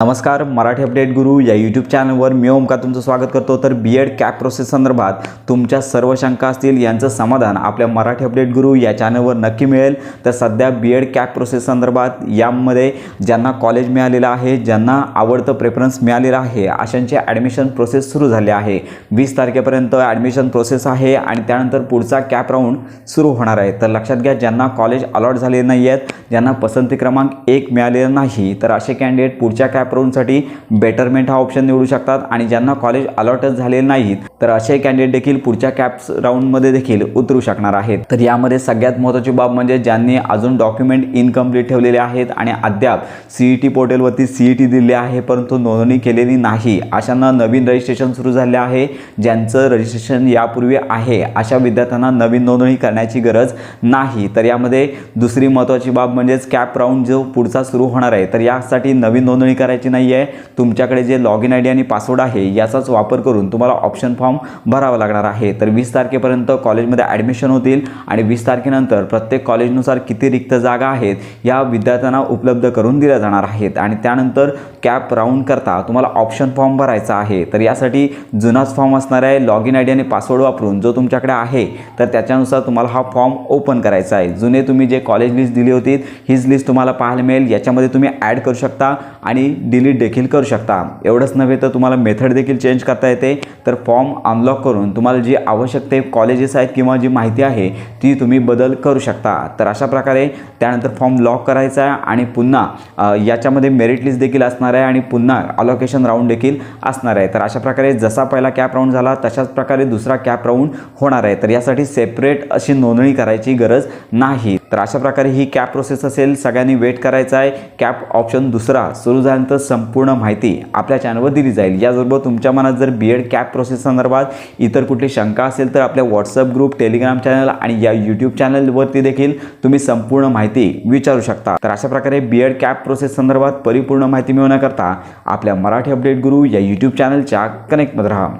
नमस्कार मराठी अपडेट गुरु या यूट्यूब चॅनलवर मी ओमका तुमचं स्वागत करतो. तर बी एड कॅप प्रोसेस संदर्भात तुमच्या सर्व शंका असतील यांचं समाधान आपल्या मराठी अपडेट गुरु या चॅनलवर नक्की मिळेल. तर सध्या बी एड कॅप प्रोसेस संदर्भात यामध्ये ज्यांना कॉलेज मिळालेलं आहे ज्यांना आवडतं प्रेफरन्स मिळालेलं आहे अशांची ॲडमिशन प्रोसेस सुरू झाली आहे. वीस तारखेपर्यंत ॲडमिशन प्रोसेस आहे आणि त्यानंतर पुढचा कॅप राऊंड सुरू होणार आहे. तर लक्षात घ्या ज्यांना कॉलेज अलॉट झाले नाही आहेत ज्यांना पसंती क्रमांक एक मिळालेला नाही तर असे कॅन्डिडेट पुढच्या कॅप राऊंडसाठी बेटरमेंट हा ऑप्शन निवडू शकतात आणि ज्यांना कॉलेज अलॉटच झालेले नाहीत तर असे कॅन्डिडेट देखील पुढच्या कॅप्स राऊंडमध्ये देखील उतरू शकणार आहेत. तर यामध्ये सगळ्यात महत्त्वाची बाब म्हणजे ज्यांनी अजून डॉक्युमेंट इनकम्प्लीट ठेवलेले आहेत आणि अद्याप सी ई टी पोर्टलवरती सी ई टी दिली आहे परंतु नोंदणी केलेली नाही अशांना नवीन रजिस्ट्रेशन सुरू झाले आहे ज्यांचं रजिस्ट्रेशन यापूर्वी आहे अशा विद्यार्थ्यांना नवीन नोंदणी करण्याची गरज नाही. तर यामध्ये दुसरी महत्त्वाची बाब म्हणजेच कॅप राऊंड जो पुढचा सुरू होणार आहे तर यासाठी नवीन नोंदणी करायची नाही आहे तुमच्याकडे जे लॉग इन आय डी आणि पासवर्ड आहे याचाच वापर करून तुम्हाला ऑप्शन फॉर्म भरावा लागणार आहे. तर वीस तारखेपर्यंत कॉलेजमध्ये ॲडमिशन होतील आणि वीस तारखेनंतर प्रत्येक कॉलेजनुसार किती रिक्त जागा आहेत या विद्यार्थ्यांना उपलब्ध करून दिल्या जाणार आहेत. आणि त्यानंतर कॅप राऊंड करता तुम्हाला ऑप्शन फॉर्म भरायचा आहे. तर यासाठी जुनाच फॉर्म असणार आहे लॉग इन आय डी आणि पासवर्ड वापरून जो तुमच्याकडे आहे तर त्याच्यानुसार तुम्हाला हा फॉर्म ओपन करायचा आहे. जुने तुम्ही जे कॉलेज लिस्ट दिली होती हीच लिस्ट तुम्हाला पाहायला मिळेल. याच्यामध्ये तुम्ही ॲड करू शकता आणि डिलीट देखील करू शकता. एवढंच नव्हे तर तुम्हाला मेथड देखील चेंज करता येते. तर फॉर्म अनलॉक करून तुम्हाला जी आवश्यक ते कॉलेजेस आहेत किंवा जी माहिती आहे ती तुम्ही बदल करू शकता. तर अशा प्रकारे त्यानंतर फॉर्म लॉक करायचा आहे आणि पुन्हा याच्यामध्ये मेरिट लिस्ट देखील असणार आहे आणि पुन्हा अलोकेशन राऊंड देखील असणार आहे. तर अशा प्रकारे जसा पहिला कॅप राऊंड झाला तशाच प्रकारे दुसरा कॅप राऊंड होणार आहे. तर यासाठी सेपरेट अशी नोंदणी करायची गरज नाही. तर अशा प्रकारे ही कॅप प्रोसेस असेल सगळ्यांनी वेट करायचा आहे. कॅप ऑप्शन दुसरा सुरू झाल्यानंतर संपूर्ण माहिती आपल्या चॅनलवर दिली जाईल. याचबरोबर तुमच्या मनात जर बी एड कॅप प्रोसेस संदर्भात इतर कुठली शंका असेल तर आपल्या व्हॉट्सअप ग्रुप टेलिग्राम चॅनल आणि या यूट्यूब चॅनलवरती देखील तुम्ही संपूर्ण माहिती विचारू शकता. तर अशा प्रकारे बी एड कॅप प्रोसेस संदर्भात परिपूर्ण माहिती मिळवण्याकरता आपल्या मराठी अपडेट गुरु या यूट्यूब चॅनलच्या कनेक्टमध्ये राहा.